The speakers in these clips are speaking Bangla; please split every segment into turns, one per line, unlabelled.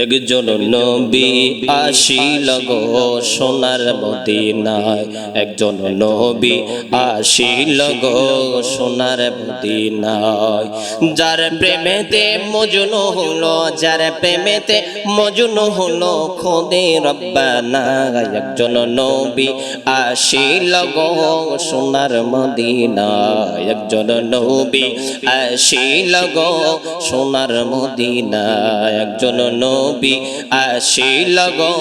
একজন নবী আসিল গো সোনার মদিনায়। একজন নবী আসিল গো সোনার মদিনায়। যার প্রেমেতে মজনু হলো, যার প্রেমেতে মজনু হলো খোদে রব্বানা। একজন নবী আসিল গো সোনার মদিনায়। একজন নবী আসিল গো সোনার মদিনায়। একজন নবী আসিল গো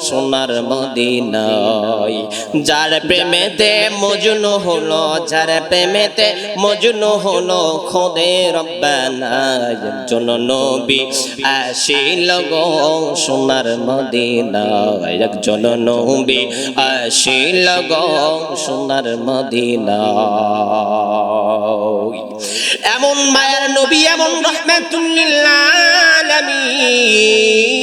সোনার মদিনায়। যার প্রেমেতে মজনু হলো, যার প্রেমেতে মজনু হলো, খোদে রব্বানা একজন নবী আসিল গো সোনার মদিনায়। একজন নবী আসিল গো সোনার মদিনায়। এমন মায়ের নবী এমন রহমাতুল্লিল আলামিন।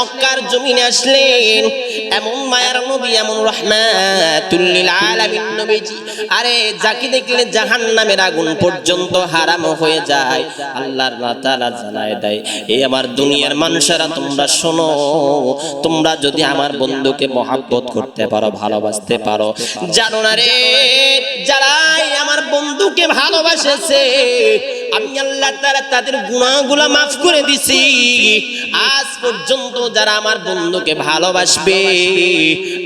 মক্কার জমিনে আসলেন। এমন মায়ার নবী, এমন রহমাতুল্লিল আলামিন নবীজি। আরে, যাকে দেখলে জাহান্নামের আগুন পর্যন্ত হারাম হয়ে যায়, আল্লাহর তাআলা জানায় দেয়। এই আমার দুনিয়ার মানুষেরা, তোমরা শোনো, তোমরা যদি আমার বন্ধুকে মহাব্বত করতে পারো, ভালোবাসতে পারো। জানো না রে, যারাই আমার বন্ধুকে ভালোবাসেছে আমি আল্লাহ তাআলা তাদের গুনাহগুলো মাফ করে দিছি। আজ পর্যন্ত যারা আমার বন্ধুকে ভালোবাসবে,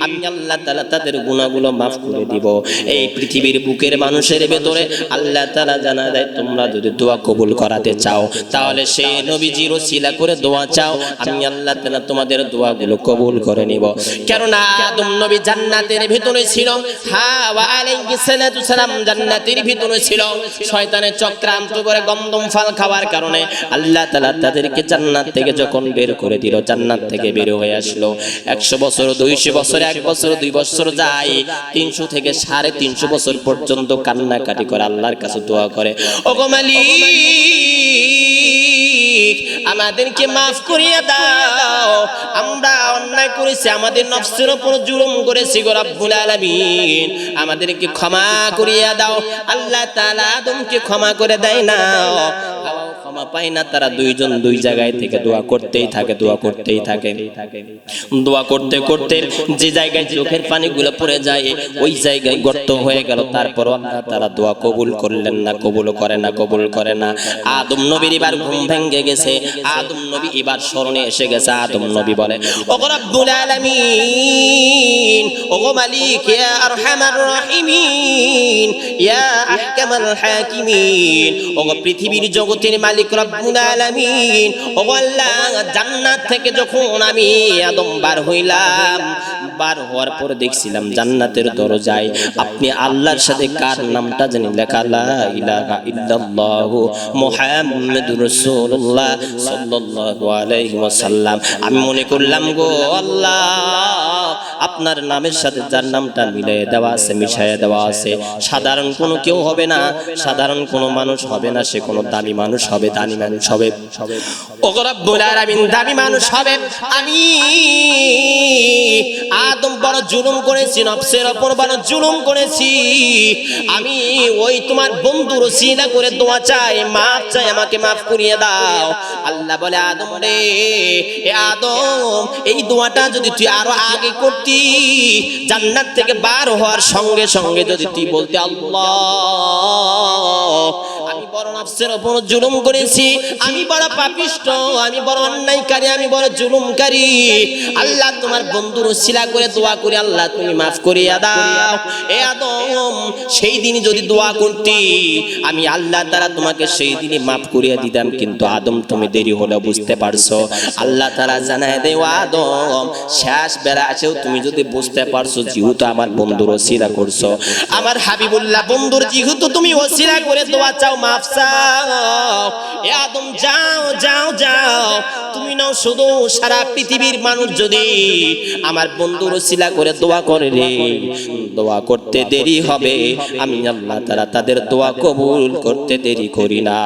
আমি আল্লাহ তাআলা তাদের গুনাহগুলো মাফ করে দিব। এই পৃথিবীর বুকের মানুষের ভেতরে আল্লাহ তাআলা জানা দেয় তোমরা যদি দোয়া কবুল করাতে চাও, তাহলে সেই নবীজির ওসিলা করে দোয়া চাও। আমি আল্লাহ তাআলা তোমাদের দোয়াগুলো কবুল করে নিব। কেননা আদম নবী জান্নাতের ভিতরে ছিল হাওয়া আলাইহিস সালাম জান্নাতের ভিতরে ছিল। শয়তানের চক্রান্ত করে গন্ধম ফল খাওয়ার কারণে আল্লাহ তালা তাদেরকে জান্নাত থেকে যখন বের করে দিল, জান্নাত থেকে বের হয়ে আসলো। একশো বছর, দুইশো বছর, এক বছর, দুই বছর যায়, তিনশো থেকে সাড়ে তিনশো বছর পর্যন্ত কান্নাকাটি করে আল্লাহর কাছে দোয়া করে। ও মালিক! আমাদেরকে মাফ করিয়া দাও। আমরা অন্যায় করেছি, আমাদের নফসের উপর জুলুম করেছি গো রব্বুল আলামিন। আমাদেরকে ক্ষমা করিয়া দাও। আল্লাহ তাআলা আদমকে ক্ষমা করে দেয় না। ক্ষমা পায় না, তারা দুইজন দুই জায়গায় থেকে দোয়া করতেই থাকে, দোয়া করতেই থাকে। দোয়া করতে করতে যে জায়গায় চোখের পানিগুলো পড়ে যায়, ওই জায়গায় গর্ত হয়ে গেল। তারপর তারা দোয়া কবুল করলেন না, কবুল করে না, কবুল করে না। আদম নবীর এবার ঘুম ভেঙে গেছে। আদম নবী এবার স্মরণে এসে গেছে, আদম নবী বলে, ওগো রব্বুল আলামিন, ওগো মালিক, ইয়া আরহামার রাহিমিন, ইয়া আহকামাল হাকিমিন, ওগো পৃথিবীর জগতের মালিক রব্বুল আলামিন। ওগো আল্লাহ, জান্নাত থেকে যখন আমি আদম বার হইলাম, বার হওয়ার পর দেখছিলাম জান্নাতের দরজায় আপনি আল্লাহর সাথে কার নামটা জানি লেখা? লা ইলাহা ইল্লাল্লাহ মুহাম্মাদুর রাসূলুল্লাহ সাল্লাল্লাহু আলাইহি ওয়াসাল্লাম। আমি মনে করলাম গো আল্লাহ আপনার নামের সাথে যার নামটা মিলিয়ে দেওয়া আছে, মিশাইয়ে দেওয়া আছে, সাধারণ কোনো কেউ হবে না, সাধারণ কোনো মানুষ হবে না, সে কোনো দামি মানুষ হবে, দামি মানুষ হবে। দামি মানুষ হবে। আমি আদম বড় জুলুম করেছি, নফসের ওপর বড় জুলুম করেছি। আমি ওই তোমার বন্ধু রসিলা করে দোয়া চাই, মাফ চাই, আমাকে মাফ করিয়ে দাও। আল্লাহ বলে, আদম রে, এ আদম, এই দোয়াটা যদি তুই আরও আগে করতি জান্নাত থেকে বার হওয়ার সঙ্গে সঙ্গে যদি তুই বলতে আল্লাহ। নফসের ওপর জুলুম করেছি। আমি বড় পাপিষ্ট, আমি বড় অন্যায়কারী, আমি বড় জুলুমকারী। আল্লাহ তোমার বন্ধুর শিলা করে দোয়া করে, আল্লাহ তুমি মাফ করিয়া দাও। এ আদম, সেই দিনই যদি দোয়া করতি, আমি আল্লাহ তারা তোমাকে সেই দিনই মাফ করিয়া দিতাম। কিন্তু আদম, তুমি দেরি হলে বুঝতে পারছ। আল্লাহ তারা জানায় দে ও আদম, শেষ বেলা আছেও তুমি যদি বুঝতে পারছ, যেহেতু আমার বন্ধুর ওসিলা করছ। আমার হাবিবুল্লাহ, বন্ধুর যেহেতু তুমি ওসিলা করে দোয়া চাও, মাফ চাও। আদম, যাও যাও যাও। তুমি নাও শুধু সারা পৃথিবীর মানুষ যদি আমার করে দোয়া করে রে। দোয়া করতে দেরি হবে। আমি আল্লাহ তারা তাদের দোয়া কবুল করতে দেরি করি না।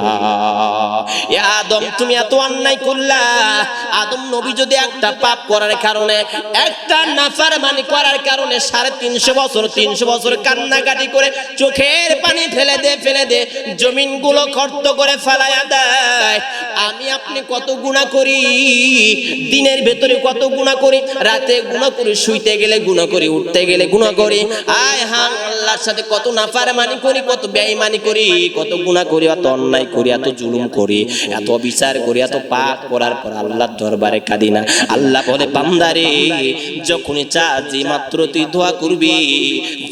আদম, তুমি এত অন্যায় করলা। আদম নবী যদি একটা পাপ করার কারণে, একটা নাফার মানে করার কারণে সাড়ে তিনশো বছর তিনশো বছর কান্নাকাটি করে চোখের ফেলে দে ফেলে দে। জমিন জমিনগুলো কর্ত করে ফেলায়া দেয়। আমি আপনি কত গুণা করি? দিনের ভেতরে কত গুণা করি? রাতে গুণা করি, শুইতে গেলে গুণা করি, উঠতে গেলে গুণা করি। আয় হাং আল্লাহর সাথে কত নাফারমানি করি, কত বেঈমানি করি, কত গুণা করি, এত অন্যায় করি, এত জুলুম করি, এত বিচার করি, এত পাপ করার পর আল্লাহর দরবারে কাঁদি না। আল্লাহ বলে, বান্দারে, যখনই চা যে মাত্র তুই দোয়া করবি,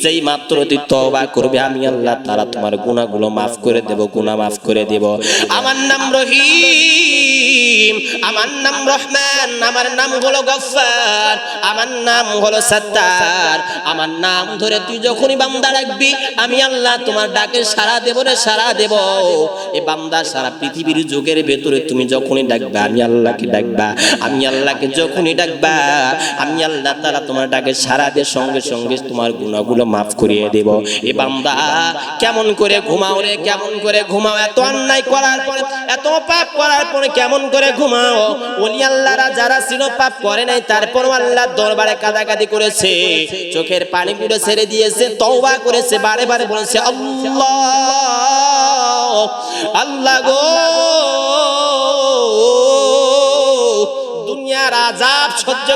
যেই মাত্র তুই তওবা করবি, আমি আল্লাহ তারা তোমার গুণাগুলো মাফ করে দেব, গুণা মাফ করে দেব। আমার নাম রহিম, আমার নাম রহমান, আমার নাম হলো গফফার। আমার নাম হলো সত্তার। আমার নাম ধরে তুই যখনই বান্দা ডাকবি, আমি আল্লাহ তোমার ডাকে সারা দেব রে সারা দেব। এ বান্দা সারা পৃথিবীর যুগের ভেতরে তুমি যখনই ডাকবা, আমি আল্লাহকে ডাকবা, আমি আল্লাহকে যখনই ডাকবা, আমি আল্লাহ তারা তোমার ডাকে সারা দিয়ে সঙ্গে সঙ্গে তোমার গুণাগুলো মাফ করিয়ে দেব। এ বান্দা, কেমন করে ঘুমাও রে, কেমন করে ঘুমাও? এত অন্যায় করার পরে, এত পাপ করার পরে কেমন করে ঘুমাও? ওলি আল্লাহরা যারা ছিল, পাপ করে নাই, তারপরও আল্লাহ দরবারে কাদাকাদি করেছে, চোখের পানি পুড়ে ছেড়ে দিয়েছে, তওবা করেছে, বারে বারে বলেছে, আল্লাহ আল্লাহ গো।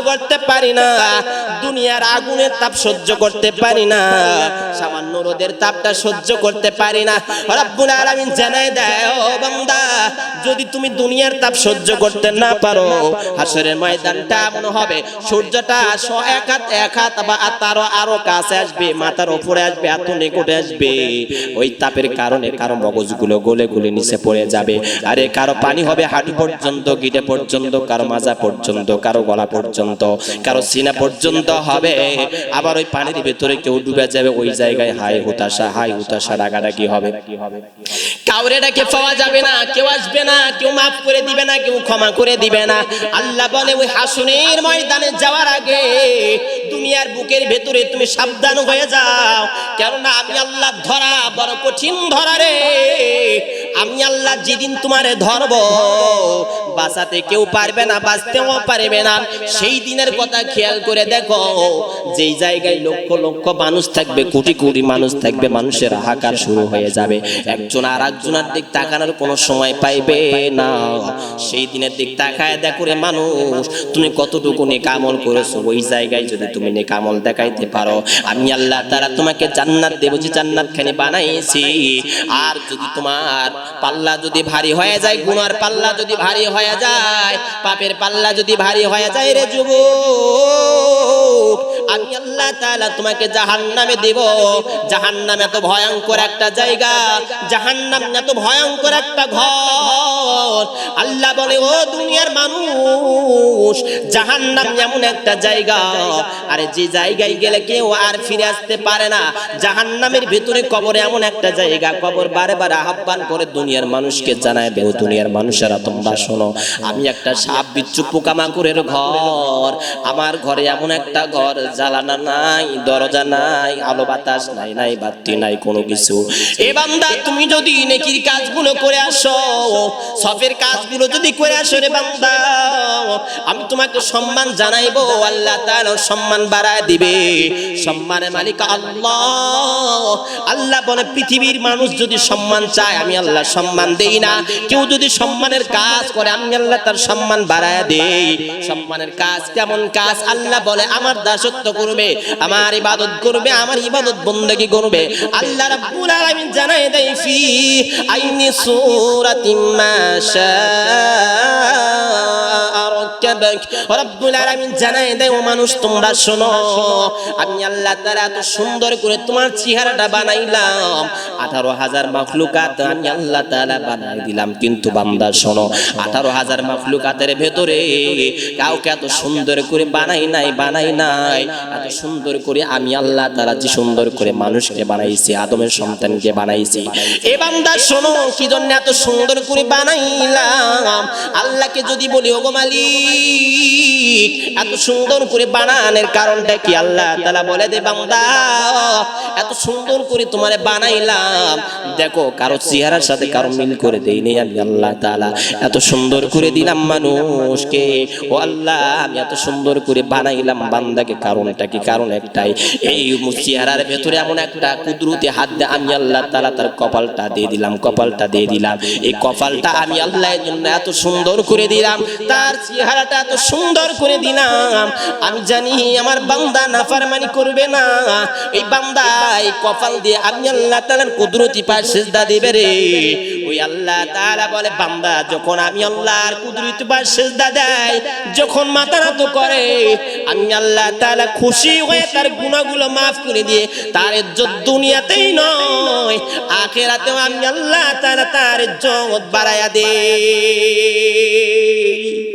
করতে পারি না। দুনিয়ার আগুনের তাপ সহ্য করতে পারি না। সামান্য রোদের তাপটা সহ্য করতে পারি না। রব্বুল আলামিন জানাই দেয়, ও বান্দা, যদি তুমি দুনিয়ার তাপ সহ্য করতে না পারো, হাসরের ময়দানটা এমন হবে, সূর্যটা শ এক হাত এক হাত বা তারও আরও কাছে আসবে, মাথার উপরে আসবে এত নিকটে আসবে। ওই তাপের কারণে কারও মগজগুলো গলে গলে নিচে পড়ে যাবে। আরে, কারও পানি হবে হাঁটু পর্যন্ত, গিটে পর্যন্ত, কারও মাজা পর্যন্ত, কারও গলা পর্যন্ত। কারও সিনা পর্যন্ত হবে। আবার ওই পানির ভেতরে কেউ ডুবে যাবে, ওই জায়গায় হাই হুতাশা হাই হুতাশা ডাকাডাকি হবে। কাউরে ডাকে পাওয়া যাবে না, কেউ আসবে না, কেউ মাফ করে দিবে না, কেউ ক্ষমা করে দিবে না। আল্লাহ বলে, ওই হাসুনের ময়দানে যাওয়ার আগে দুনিয়ার বুকের ভেতরে তুমি সাবধান হয়ে যাও। কেননা আমি আল্লাহ ধরা, বড় কঠিন ধরা রে। আমি আল্লাহ যেদিন তোমারে ধরব, বাঁচাতে কেউ পারবে না, বাঁচতেও পারবে না। সেই দিনের কথা খেয়াল করে দেখো, যেই জায়গায় লক্ষ লক্ষ মানুষ থাকবে, কোটি কোটি মানুষ থাকবে, মানুষের হাহাকার শুরু হয়ে যাবে। একজন আর একজনের দিক তাকানোর কোনো সময় পাইবে না। সেই দিনের দিক তাকায় দেখো রে মানুষ, তুমি কতটুকু নেকামল করেছ, ওই জায়গায় যদি তুমি নেকামল দেখাইতে পারো। আমি আল্লাহ তারা তোমাকে জান্নাত দেবো, যে জান্নাত খানি বানাইছি। আর যদি তোমার পাল্লা যদি ভারী হয়ে যায়, গুনার পাল্লা যদি ভারী হয়ে যায়, পাপের পাল্লা যদি ভারী হয়ে যায় রে যুবক আমি আল্লাহ তাআলা তোমাকে জাহান্নামে দেব। জাহান্নাম এত ভয়ঙ্কর একটা জায়গা, জাহান্নাম এত ভয়ঙ্কর একটা ঘর। আল্লাহ বলে, ও দুনিয়ার মানুষ, জাহান্নাম এমন একটা জায়গা, আরে যে জায়গায় গেলে কেউ আর ফিরে আসতে পারে না। জাহান্নামের ভিতরে কবর এমন একটা জায়গা, কবর বারে বারে আহ্বান করে দুনিয়ার মানুষকে জানায় দেও দুনিয়ার মানুষেরা তোমরা শোনো, আমি একটা সাপ বিচ্ছু পোকামাকুরের ঘর, আমার ঘরে এমন একটা ঘর জ্বালানা নাই, দরজা নাই, আলো বাতাস নাই নাই বাতি নাই, কোনো কিছু। এ বান্দা, তুমি যদি নেকির কাজগুলো করে আসো, সফের কাজগুলো যদি করে আসো রে বান্দা, আমি তোমাকে সম্মান জানাইবো, আল্লাহ তাআলা সম্মান বাড়ায় দিবে। সম্মানের মালিক আল্লাহ। আল্লাহ বলে, পৃথিবীর মানুষ যদি সম্মান চায়, আমি আল্লাহ সম্মান দেই না। কেউ যদি সম্মানের কাজ করে, আমি আল্লাহ তার সম্মান বাড়ায় দেই। সম্মানের কাজ কেমন কাজ? আল্লাহ বলে, আমার দাসত্ব করবে, আমার ইবাদত করবে, আমার ইবাদত বন্দেগী করবে। আল্লাহ রাব্বুল আলামিন জানায় দেয়, ফি আইনি সূরাতিন মা আমি আল্লাহ সুন্দর করে ভেতরে কাউকে এত সুন্দর করে বানাই নাই বানাই নাই। এত সুন্দর করে আমি আল্লাহ যে সুন্দর করে মানুষকে বানাইছি, আদমের সন্তানকে বানাইছি। এ বান্দা, শোনো কি জন্য এত সুন্দর করে বানাইলাম? আল্লাহকে যদি বলি, ওগো মালিক এত সুন্দর করে বানানোর কারণটা কি? আল্লাহ তাআলা বলে দে, বান্দা, এত সুন্দর করে তোমারে বানাইলাম। দেখো, কারও চেহারার সাথে কারও মিল করে দেইনি আমি আল্লাহ তাআলা। এত সুন্দর করে দিলাম মানুষকে। ও আল্লাহ, আমি এত সুন্দর করে বানাইলাম বান্দাকে। কারণটা কি? কারণ একটাই, এই চেহারার ভেতরে এমন একটা কুদরতি হাত দিয়ে আমি আল্লাহ তালা তার কপালটা দিয়ে দিলাম, কপালটা দিয়ে দিলাম। এই কপালটা আমি আল্লাহর জন্য এত সুন্দর করে দিলাম। তার চেহারাটা এত সুন্দর করে দিলাম। আমি জানি আমার বান্দা নাফরমানি করবে না। এই বান্দা এই কপাল দিয়ে আমি আল্লাহ তাআলার কুদরতি পায় সেজদা দেবে রে। ওই আল্লাহ তাআলা বলে, বান্দা, যখন আমি আল্লাহর কুদরতি পায় সেজদা দেয় যখন মাথা নত করে, আমি আল্লাহ তাআলা খুশি হয়ে তার গুণাগুলো মাফ করে দিয়ে, তার ইজ্জত দুনিয়াতেই নয়, আখেরাতেও আমি আল্লাহ তাআলা তার ইজ্জত বাড়ায়া দে